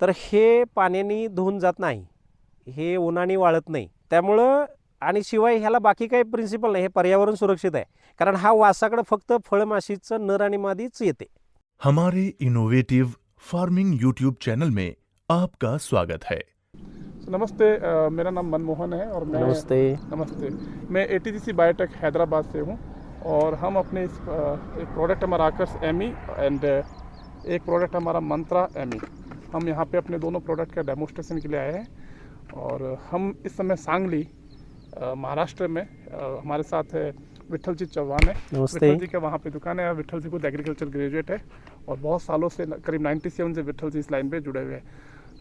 तर हे पाण्याने धुवून जात नाही. हे उन्हाने वाळत नाही. त्यामुळं आणि शिवाय ह्याला बाकी काही प्रिन्सिपल नाही. हे पर्यावरण सुरक्षित आहे. कारण हा वासाकडं फक्त फळमाशीचं नर आणि मादीच येते. हमारे इनोवेटिव फार्मिंग यूट्यूब चैनल में आपका स्वागत है। नमस्ते मेरा नाम मनमोहन है और मैं नमस्ते। नमस्ते। मैं ए टी बायोटेक हैदराबाद से हूँ और हम अपने इस एक प्रोडक्ट हमारा आकर्ष एमी एंड एक प्रोडक्ट हमारा मंत्रा एमी हम यहाँ पे अपने दोनों प्रोडक्ट का डेमोस्ट्रेशन के लिए आए हैं। और हम इस समय सांगली महाराष्ट्र में हमारे साथ है विठल जी चौहान है। विठल जी का वहाँ पे दुकान है। विठल जी खुद एग्रीकल्चर ग्रेजुएट है और बहुत सालों से करीब 97 से विठल जी इस लाइन पे जुड़े हुए हैं।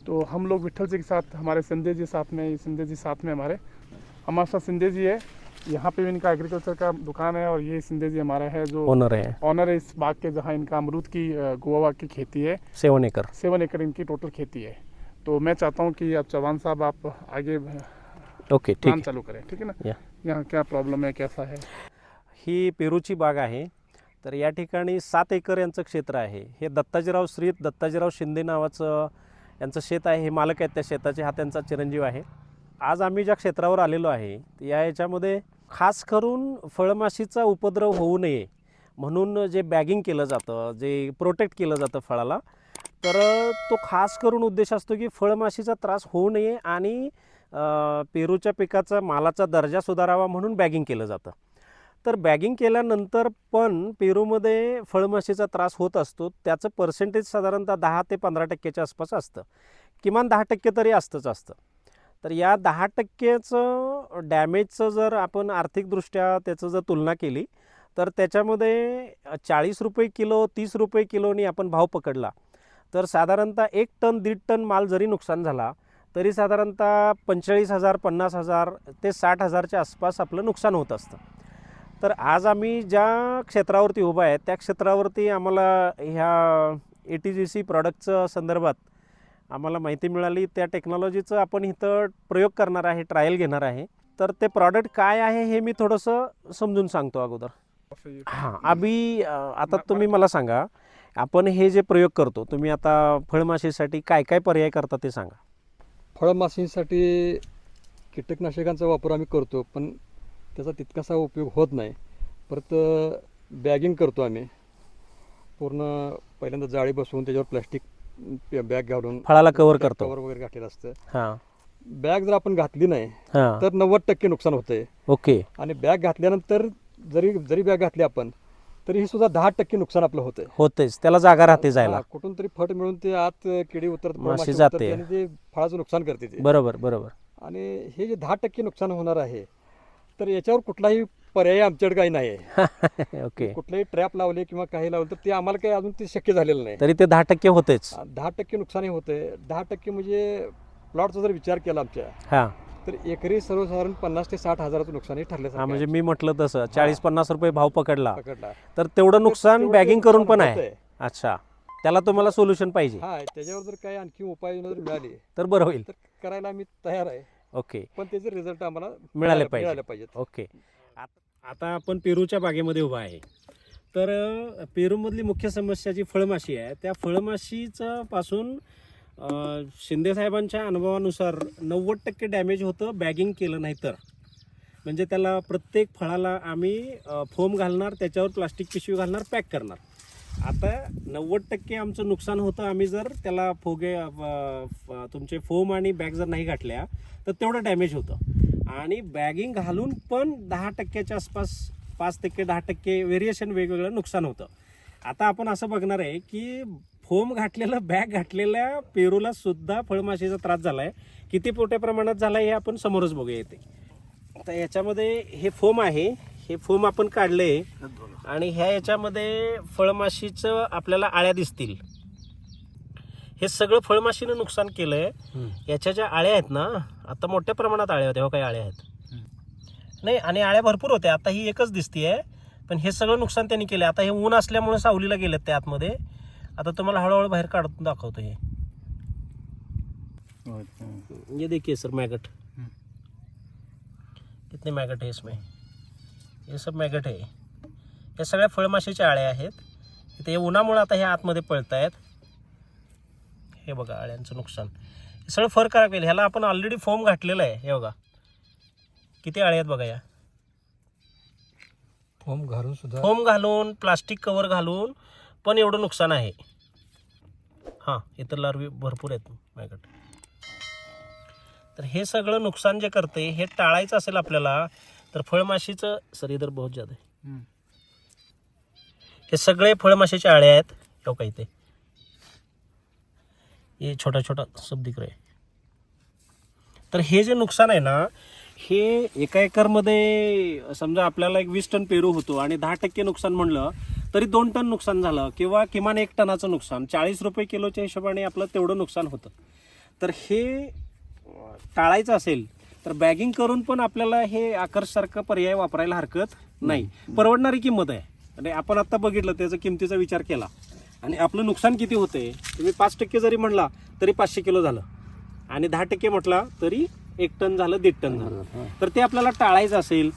तो हम लोग विठल जी के साथ हमारे सिंधे जी साथ में सिंधे जी साथ में हमारे हमारे साथ सिंधे जी है। यहाँ पे भी इनका एग्रीकल्चर का दुकान है और ये सिंधे जी हमारा है जो ओनर आहे ऑनर है इस बाग के जहाँ इनका अमरूद की गोवा की खेती है। सेवन एकर सेवन एकड़ इनकी टोटल खेती है। तो मैं चाहता हूँ कि आप चौहान साहब आप आगे ओके ठीक चालू करें ठीक है ना? यहाँ क्या प्रॉब्लम है कैसा है? ही पेरूची बाग आहे तर या ठिकाणी सात एकर यांचं क्षेत्र आहे. हे दत्ताजीराव श्री दत्ताजीराव शिंदे नावाचं यांचं शेत आहे हे मालक आहेत त्या शेताचे हा त्यांचा चिरंजीव आहे. आज आम्ही ज्या क्षेत्रावर आलेलो आहे या याच्यामध्ये खास करून फळमाशीचा उपद्रव होऊ नये म्हणून जे बॅगिंग केलं जातं जे प्रोटेक्ट केलं जातं फळाला तर तो खास करून उद्देश असतो की फळमाशीचा त्रास होऊ नये आणि पेरूच्या पिकाचा मालाचा दर्जा सुधारावा म्हणून बॅगिंग केलं जातं. तर बॅगिंग केल्यानंतर पण पेरूमध्ये फळमाशीचा त्रास होत असतो त्याचं पर्सेंटेज साधारणतः दहा ते पंधरा टक्क्याच्या आसपास असतं. किमान दहा टक्के तरी असतंच असतं. तर या दहा टक्केचं डॅमेजचं जर आपण आर्थिकदृष्ट्या त्याचं जर तुलना केली तर त्याच्यामध्ये चाळीस रुपये किलो तीस रुपये किलोनी आपण भाव पकडला. तर साधारणतः एक टन दीड टन माल जरी नुकसान झाला तरी साधारणतः पंचेचाळीस हजार पन्नास हजार ते साठ हजारच्या आसपास आपलं नुकसान होत असतं. तर आज आम्ही ज्या क्षेत्रावरती उभा आहे त्या क्षेत्रावरती आम्हाला ह्या ए टी जी सी प्रॉडक्टचं संदर्भात आम्हाला माहिती मिळाली त्या टेक्नॉलॉजीचं आपण इथं प्रयोग करणार आहे ट्रायल घेणार आहे. तर ते प्रॉडक्ट काय आहे हे मी थोडंसं समजून सांगतो अगोदर. हां आम्ही आता तुम्ही मला सांगा आपण हे जे प्रयोग करतो तुम्ही आता फळमाशीसाठी काय काय पर्याय करता ते सांगा. फळमाशीसाठी कीटकनाशकांचा वापर आम्ही करतो पण त्याचा तितकासा उपयोग होत नाही. परत बॅगिंग करतो आम्ही. पूर्ण पहिल्यांदा जाळी बसवून त्याच्यावर प्लॅस्टिक बॅग घालून फळाला कव्हर करतो. कवर वगैरे घातलेलं असतं. हां. बॅग जर आपण घातली नाही हां. तर नव्वद टक्के नुकसान होतंय. ओके. आणि बॅग घातल्यानंतर जरी जरी बॅग घातली आपण तरी ही सुद्धा दहा टक्के नुकसान आपलं होतंय. होतेच त्याला जागा राहते जायला. हा, कुठून तरी फट मिळून ते आत किडी उतरत माशी माशी जाते. उतरते आणि ते फळाचं नुकसान करते ते. बरोबर बरोबर. आणि हे जे दहा टक्के नुकसान होणार आहे तर याच्यावर कुठलाही पर्याय आमच्याकडे काही नाही. आहे ओके. कुठलेही ट्रॅप लावले किंवा काही लावले तर ते आम्हाला काही अजून ते शक्य झालेलं नाही. तरी ते दहा टक्के होतेच. दहा टक्के नुकसानही होते. दहा टक्के म्हणजे प्लॉटचा जर विचार केला आमच्या हां. तर एकरी सर्वसाधारण पन्नास ते साठ हजाराचं नुकसानही हा ठरलं म्हणजे मी म्हटलं तसं चाळीस पन्नास रुपये भाव पकडला. पकडला. तर तेवढं नुकसान तेवढं बॅगिंग करून नुकसान पण आहे. होतंय. अच्छा. त्याला तुम्हाला सोल्युशन पाहिजे. हा त्याच्यावर जर काही आणखी उपाययोजना जर मिळाली तर बरं होईल. तर करायला आम्ही तयार आहे. ओके. पण त्याचे रिझल्ट आम्हाला मिळाले पाहिजे. ओके. आत- आता आपण पेरूच्या बागेमध्ये उभा आहे. तर पेरूमधली मुख्य समस्या जी फळमाशी आहे त्या फळमाशीचं पासून शिंदेसाहेबांच्या अनुभवानुसार नव्वद टक्के डॅमेज होतं बॅगिंग केलं नाही तर. म्हणजे त्याला प्रत्येक फळाला आम्ही फोम घालणार त्याच्यावर प्लास्टिक पिशवी घालणार पॅक करणार. आता नव्वद टक्के आमचं नुकसान होतं आम्ही जर त्याला फोगे तुमचे फोम आणि बॅग जर नाही घातल्या तर तेवढं डॅमेज होतं. आणि बॅगिंग घालून पण दहा टक्क्याच्या आसपास पाच टक्के दहा टक्के व्हेरिएशन वेगवेगळं नुकसान होतं. आता आपण असं बघणार आहे की फोम घातलेलं बॅग घातलेल्या पेरूला सुद्धा फळमाशीचा त्रास झाला आहे किती मोठ्या प्रमाणात झाला हे आपण समोरच बघूया येते आता याच्यामध्ये हे फोम आहे. हे फोम आपण काढले आणि ह्या याच्यामध्ये फळमाशीचं आपल्याला आळ्या दिसतील. हे सगळं फळमाशीनं नुकसान केलंय. याच्या ज्या आळ्या आहेत ना आता मोठ्या प्रमाणात आळ्या होत्या. हो काही आळ्या आहेत. नाही आणि आळ्या भरपूर होत्या. आता ही एकच दिसतीये. पण हे सगळं नुकसान त्यांनी केलं आता हे ऊन असल्यामुळे सावलीला गेलेत त्या आतमध्ये. आता तुम्हाला हळूहळू बाहेर काढून दाखवतो हे. ये देखिए सर मैगट. कितने मैगट है इसमें? ये सब मैगट है हे सगळ्या फळमाशीच्या आळ्या आहेत. इथे हे उन्हामुळे आता हे आतमध्ये पळत आहेत हे बघा अळ्यांचं नुकसान. हे सगळं फर करा केलं. ह्याला आपण ऑलरेडी फोम घातलेलं आहे. हे बघा. किती अळे आहेत बघा या. फॉर्म घालून सुद्धा फोम घालून प्लास्टिक कवर घालून पण एवढं नुकसान आहे. हां इतर लार्वी भरपूर आहेत माझ्याकडे. तर हे सगळं नुकसान जे करते हे टाळायचं असेल आपल्याला तर फळमाशीचं सर इधर बहुत ज्यादा आहे. हे सगळे फळमाशीचे आळे आहेत. हो काही ये हे छोटा छोटा सब दिख रहा है। तर हे जे नुकसान आहे ना हे एका एकरमध्ये समजा आपल्याला एक वीस टन पेरू होतो आणि दहा टक्के नुकसान म्हणलं तरी दोन टन नुकसान झालं किंवा किमान एक टनाचं नुकसान चाळीस रुपये किलोच्या हिशोबाने आपलं तेवढं नुकसान होतं. तर हे टाळायचं असेल तर बॅगिंग करून पण आपल्याला हे आकर्षसारखं पर्याय वापरायला हरकत नाही. परवडणारी किंमत आहे. आणि आपण आत्ता बघितलं त्याचा किमतीचा विचार केला. आणि आपलं नुकसान किती होते तुम्ही पाच टक्के जरी म्हणला तरी पाचशे किलो झालं. आणि दहा टक्के म्हटला तरी एक टन झालं दीड टन झालं. तर ते आपल्याला टाळायचं असेल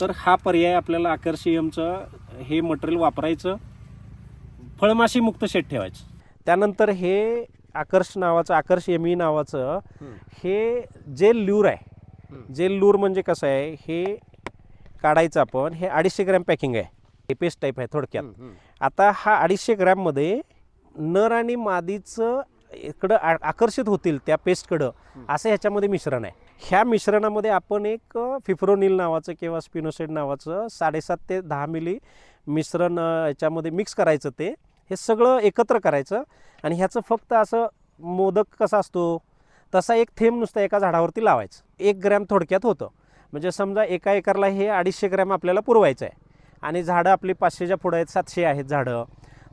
तर हा पर्याय आपल्याला आकर्षीयमचं हे मटेरियल वापरायचं फळमाशी मुक्त शेत ठेवायचं. त्यानंतर हे आकर्ष नावाचं आकर्ष एमी नावाचं हे जेल ल्यूर आहे. जेल लूर म्हणजे कसं आहे? हे काढायचं आपण हे अडीचशे ग्रॅम पॅकिंग आहे. हे पेस्ट टाईप आहे थोडक्यात. आता हा अडीचशे ग्रॅममध्ये नर आणि मादीचं इकडं आ- आकर्षित होतील त्या पेस्टकडं असं ह्याच्यामध्ये मिश्रण आहे. ह्या मिश्रणामध्ये आपण एक फिफ्रोनिल नावाचं किंवा स्पिनोसेड नावाचं साडेसात ते दहा मिली मिश्रण याच्यामध्ये मिक्स करायचं ते हे सगळं एकत्र करायचं आणि ह्याचं फक्त असं मोदक कसा असतो तसा एक थेंब नुसता एका झाडावरती लावायचं. एक ग्रॅम थोडक्यात होतं. म्हणजे समजा एका एकरला हे अडीचशे ग्रॅम आपल्याला पुरवायचं आहे. आणि झाडं आपली पाचशेच्या पुढं आहेत सातशे आहेत झाडं.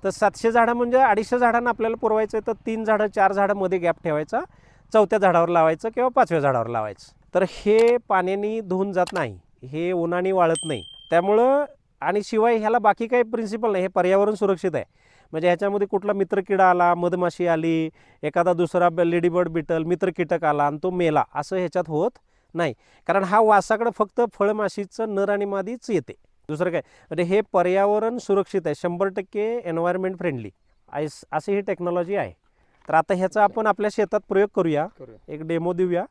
तर सातशे झाडं म्हणजे अडीचशे झाडांना आपल्याला पुरवायचं आहे तर तीन झाडं चार झाडं मध्ये गॅप ठेवायचा. चौथ्या झाडावर लावायचं किंवा पाचव्या झाडावर लावायचं. तर हे पाण्याने धुवून जात नाही. हे उन्हाने वाळत नाही. त्यामुळं आणि शिवाय ह्याला बाकी काही प्रिन्सिपल नाही. हे पर्यावरण सुरक्षित आहे. म्हणजे ह्याच्यामध्ये कुठला मित्रकिडा आला मधमाशी आली एखादा दुसरा लेडीबर्ड बिटल मित्रकीटक आला आणि तो मेला असं ह्याच्यात होत नाही. कारण हा वासाकडं फक्त फळमाशीचं नर आणि मादीच येते. दुसरं काय? म्हणजे हे पर्यावरण सुरक्षित आहे शंभर टक्के एन्व्हायरमेंट फ्रेंडली आयस अशी ही टेक्नॉलॉजी आहे. तर आता ह्याचा आपण आपल्या शेतात प्रयोग करूया. एक डेमो देऊया.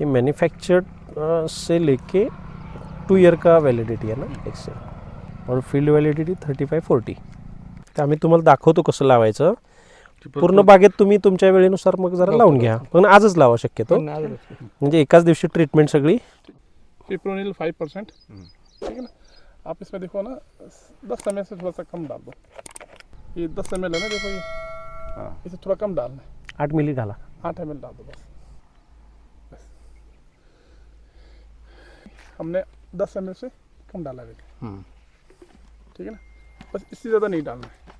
ये मैन्युफैक्चर्ड से लेके टू ईयर का वैलिडिटी आहे ना? एक्सेल और field validity thirty five forty तर आम्ही तुम्हाला दाखवतो कसं लावायचं. पूर्ण बागेत तुम्ही तुमच्या वेळेनुसार मग जरा लावून घ्या. पण आजच लावा शक्यतो. म्हणजे एकाच दिवशी ट्रीटमेंट सगळी? पिप्रोनिल फाइव परसेंट ठीक है ना? आप इसमें देखो ना दस एम से थोड़ा सा कम डाल दो ये दस एम है ना देखो ये हाँ. इसे थोड़ा कम डालना है आठ मिली घाला. आठ एम डाल दो बस. बस. हमने दस एम से कम डाला है. ठीक है ना? बस इससे ज़्यादा नहीं डालना है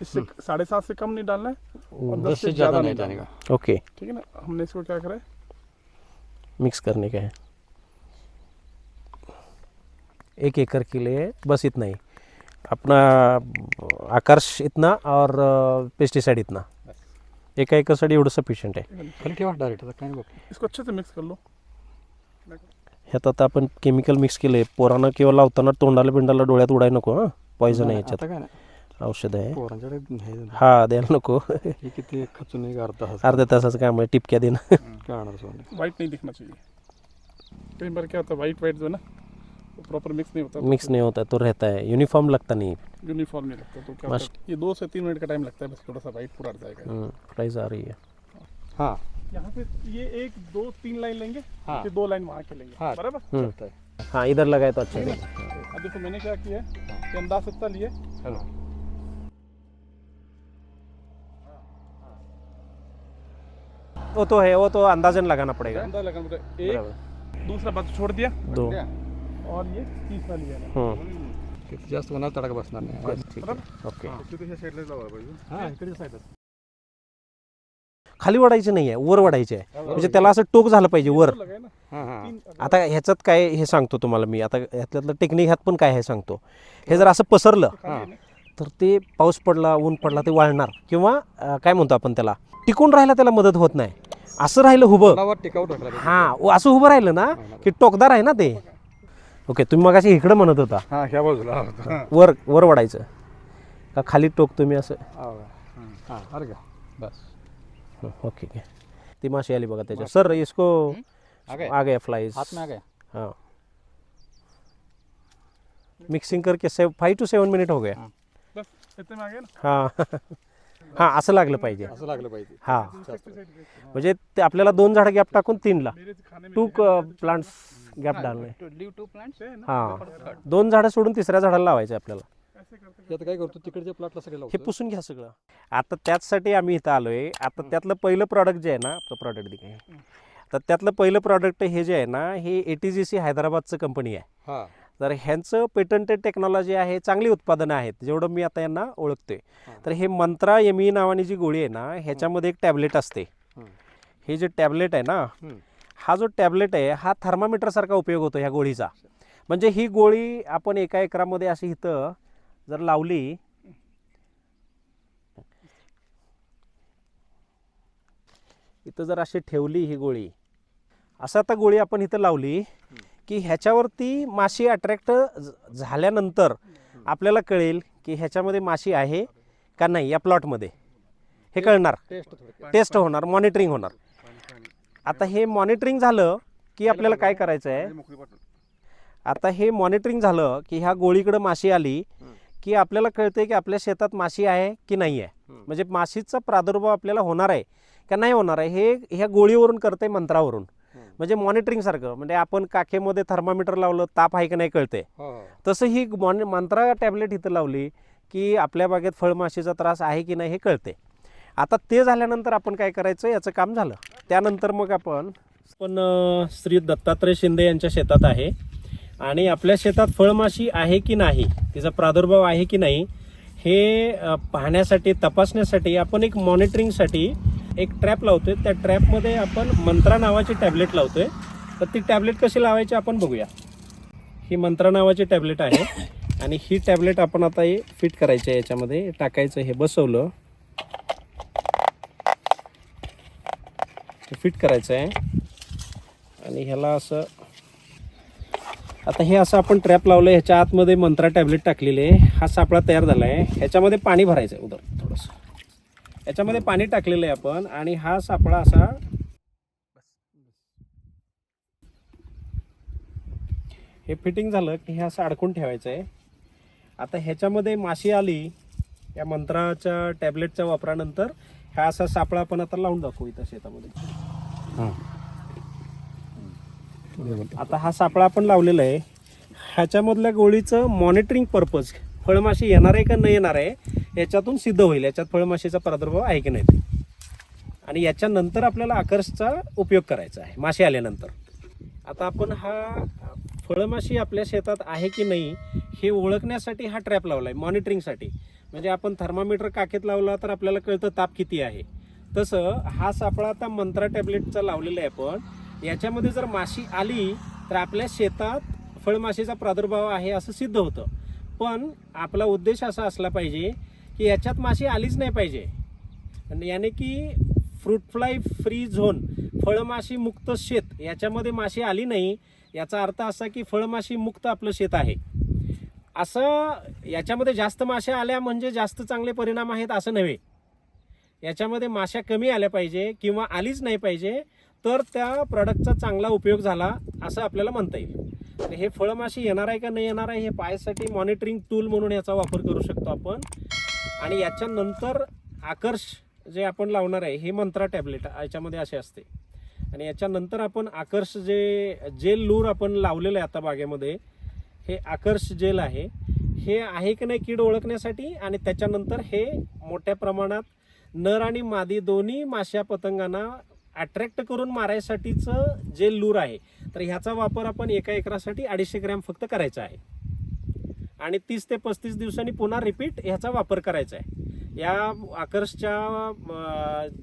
इससे साढ़े सात से कम नहीं डालना है और दस से ज़्यादा नहीं जाने का। ओके। ठीक है ना? हमने इसको क्या करा है? मिक्स करने का है। एक एकड़ के लिए बस इतना ही। अपना आकर्ष इतना और पेस्टिसाइड इतना। एका एकरसाठी एवढं सफिशियंट आहे खाली ठेवा डायरेक्ट आता काय नाही बघ इसको अच्छे से मिक्स कर लो। ह्यात आता आपण केमिकल मिक्स केले पोरानं किंवा लावताना तोंडाला बिंडाला डोळ्यात उडाय नको हां. पॉयझन आहे आता याच्यात काय नाही. औषध आहे. पोरांच्याकडे हे हा द्यायला नको. हे किती खचून एक अर्धा तास अर्ध्या तासाचं काम आहे टिपक्या देणं. काय होणार सोडले वाइट नहीं दिखना चाहिए कई बार क्या होता? है वाइट वाइट जो है ना वो प्रॉपर मिक्स नहीं होता. मिक्स नहीं होता तो रहता है यूनिफॉर्म लगता नहीं. यूनिफॉर्म नहीं लगता. तो क्या होता? है ये दो से तीन मिनट का टाइम लगता है बस थोड़ा सा वाइट पूरा हट जाएगा प्राइस आ रही है. हाँ. यहाँ से ये एक दो तीन लाइन लेंगे हाँ। फिर दो लाइन वहाँ के लेंगे. हाँ। बराबर? हम्म। है. हाँ इधर लगाए तो अच्छा है। रहेगा? अब देखो मैंने क्या किया है? ये अंदाज इतना लिए चलो वो तो है वो तो अंदाजन लगाना पड़ेगा। अंदाज लगाना पड़ता है एक दूसरा बात छोड़ दिया। दो। और ये तीसरा लिया है हम्म। किती जास्त होणार तडका बसणार नाही बस ठीक आहे ओके। हां इकडे खाली वाढायचे नाही आहे वर वाढायचे आहे। म्हणजे त्याला असं टोक झालं पाहिजे वर। हां हां। आता ह्याच्यात काय हे सांगतो तुम्हाला मी आता ह्यातलं टेक्निक ह्यात पण काय आहे सांगतो। हे जर असं पसरलं है? तर ते पाऊस पडला ऊन पडला ते वाळणार. किंवा अं, काय म्हणतो आपण त्याला? टिकून राहायला त्याला मदत होत नाही. असं राहिलं उभं नावात टिकाऊ टाकला हां असं उभं राहिलं ना की टोकदार आहे ना ते. ओके तुम्ही मग इकडं म्हणत होता. हां ह्या बाजूला. हां वर वर वडायचं. का खाली टोक तुम्ही असं? हां अरे का बस. हं, ओके ओके. ती माशी आली बघा त्याच्या सर इसको आ गया फ्लाइज हाथ में आ गया? हाँ. मिक्सिंग करके सेव फाईव्ह टू सेवन मिनिट हो गया. बस इतने में आ गया ना? हां. हां असं लागलं पाहिजे. असं लागलं पाहिजे. हां. म्हणजे ते आपल्याला दोन झाडं गॅप टाकून तीनला. टू प्लांट्स गॅप डालणे. टू लीव टू प्लांट्स हां. दोन झाडं सोडून तिसऱ्या झाडाला लावायचे आपल्याला. काय करतो? तिकडच्या प्लॉटला सगळे हे पुसून घ्या सगळं. आता त्याचसाठी आम्ही इथं आलोय. आता त्यातलं पहिलं प्रॉडक्ट जे आहे ना तो प्रॉडक्ट दे काय? तर त्यातलं पहिलं प्रॉडक्ट हे जे आहे ना हे ए टी जी सी हैदराबादचं कंपनी आहे. हा. तर ह्यांचं पेटंटेड टेक्नॉलॉजी आहे चांगली उत्पादनं आहेत जेवढं मी आता यांना ओळखतोय. तर हे मंत्रा एमी नावानी जी गोळी आहे ना ह्याच्यामध्ये एक टॅबलेट असते हं. जे टॅबलेट आहे ना हं. हा जो टॅबलेट आहे हा थर्मामीटरसारखा उपयोग होतो ह्या गोळीचा म्हणजे ही गोळी आपण एका एकरामध्ये अशी इथं जर लावली इथं जर अशी ठेवली ही गोळी असं आता गोळी आपण इथं लावली की ह्याच्यावरती माशी अट्रॅक्ट झाल्यानंतर आपल्याला कळेल की ह्याच्यामध्ये माशी आहे का नाही या प्लॉटमध्ये हे कळणार. टेस्ट होणार मॉनिटरिंग होणार. आता हे मॉनिटरिंग झालं की आपल्याला काय करायचं आहे आता हे मॉनिटरिंग झालं की ह्या गोळीकडं माशी आली की आपल्याला कळते की आपल्या शेतात माशी आहे की नाही आहे म्हणजे माशीचा प्रादुर्भाव आपल्याला होणार आहे का नाही होणार आहे हे ह्या गोळीवरून करते मंत्रावरून. म्हणजे मॉनिटरिंग सारखं. म्हणजे आपण काखेमध्ये थर्मामीटर लावलं ताप आहे की नाही कळते हा. हा तसं ही मॉनि मंत्रा टॅबलेट इथं लावली की आपल्या बागेत फळमाशीचा त्रास आहे की नाही हे कळते आता ते झाल्यानंतर आपण काय करायचं याचं काम झालं. त्यानंतर मग आपण पण श्री दत्तात्रय शिंदे यांच्या शेतात आहे. आणि आपल्या शेतात फळमाशी आहे की नाही तिचा प्रादुर्भाव आहे की नाही हे पाहण्यासाठी तपासण्यासाठी आपण एक मॉनिटरिंगसाठी एक ट्रॅप लावतोय. त्या ट्रॅपमध्ये आपण मंत्रा नावाची टॅबलेट लावतोय. तर ती टॅबलेट कशी लावायची आपण बघूया. ही मंत्रा नावाची टॅबलेट आहे. आणि ही टॅबलेट आपण आता हे फिट करायची आहे याच्यामध्ये. टाकायचं हे बसवलं. फिट करायचं आहे. आणि ह्याला असं आता हे असं आपण ट्रॅप लावलं ह्याच्या आतमध्ये मंत्रा टॅबलेट टाकलेली आहे. हा सापळा तयार झाला आहे ह्याच्यामध्ये पाणी भरायचं आहे उदर थोडंसं. ह्याच्यामध्ये पाणी टाकलेलं आहे आपण आणि हा सापळा असा हे फिटिंग झालं की हे असं अडकून ठेवायचं आहे आता ह्याच्यामध्ये माशी आली या मंत्राच्या टॅबलेटच्या वापरानंतर हा असा सापळा आपण आता लावून दाखवू इथं शेतामध्ये. आता हा सापळा आपण लावलेला आहे. ह्याच्यामधल्या गोळीचं मॉनिटरिंग पर्पज फळमाशी येणार आहे का न येणार आहे याच्यातून सिद्ध होईल. याच्यात फळमाशीचा प्रादुर्भाव आहे की नाही? ते. आणि याच्यानंतर आपल्याला आकर्षचा उपयोग करायचा आहे मासे आल्यानंतर. आता आपण हा फळमाशी आपल्या शेतात आहे की नाही हे ओळखण्यासाठी हा ट्रॅप लावला आहे मॉनिटरिंगसाठी म्हणजे आपण थर्मामीटर काखेत लावला तर आपल्याला कळतं ताप किती आहे. तसं हा सापळा आता मंत्रा टॅबलेटचा लावलेला आहे आपण. याच्यामध्ये जर माशी आली तर आपल्या शेतात फळमाशीचा प्रादुर्भाव आहे असं सिद्ध होतं. पण आपला उद्देश असा असला पाहिजे की याच्यात माशी आलीच नाही पाहिजे. याने की फ्रूट फ्लाय फ्री झोन फळमाशी मुक्त शेत याच्यामध्ये माशी आली नाही याचा अर्थ असा की फळमाशी मुक्त आपलं शेत आहे. असं याच्यामध्ये जास्त माश्या आल्या म्हणजे जास्त चांगले परिणाम आहेत असं नव्हे. याच्यामध्ये माश्या कमी आल्या पाहिजे किंवा आलीच नाही पाहिजे तर त्या प्रॉडक्टचा चांगला उपयोग झाला असं आपल्याला म्हणता येईल. आणि हे फळमाशी येणार आहे का नाही येणार आहे हे पाहायसाठी मॉनिटरिंग टूल म्हणून याचा वापर करू शकतो आपण. आणि याच्यानंतर आकर्ष जे आपण लावणार आहे हे मंत्रा टॅबलेट याच्यामध्ये असे असते. आणि याच्यानंतर आपण आकर्ष जे जेल लूर आपण लावलेलं आहे आता बागेमध्ये हे आकर्ष जेल आहे. हे आहे की नाही कीड ओळखण्यासाठी आणि त्याच्यानंतर हे मोठ्या प्रमाणात नर आणि मादी दोन्ही माश्या पतंगांना अट्रॅक्ट करून मारायसाठीचं जे लूर आहे तर ह्याचा वापर आपण एका एकरासाठी अडीचशे ग्रॅम फक्त करायचा आहे. आणि तीस ते पस्तीस दिवसांनी पुन्हा रिपीट ह्याचा वापर करायचा आहे. या आकर्षच्या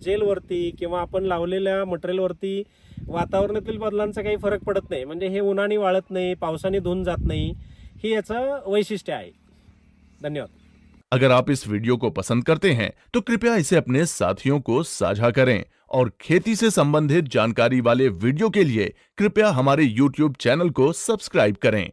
जेलवरती किंवा आपण लावलेल्या मटेरियलवरती वातावरणातील बदलांचा काही फरक पडत नाही. म्हणजे हे उन्हाने वाळत नाही पावसाने धुऊन जात नाही. ही याचं वैशिष्ट्य आहे. धन्यवाद. अगर आप इस वीडियो को पसंद करते हैं तो कृपया इसे अपने साथियों को साझा करें। और खेती से संबंधित जानकारी वाले वीडियो के लिए कृपया हमारे YouTube चैनल को सब्सक्राइब करें।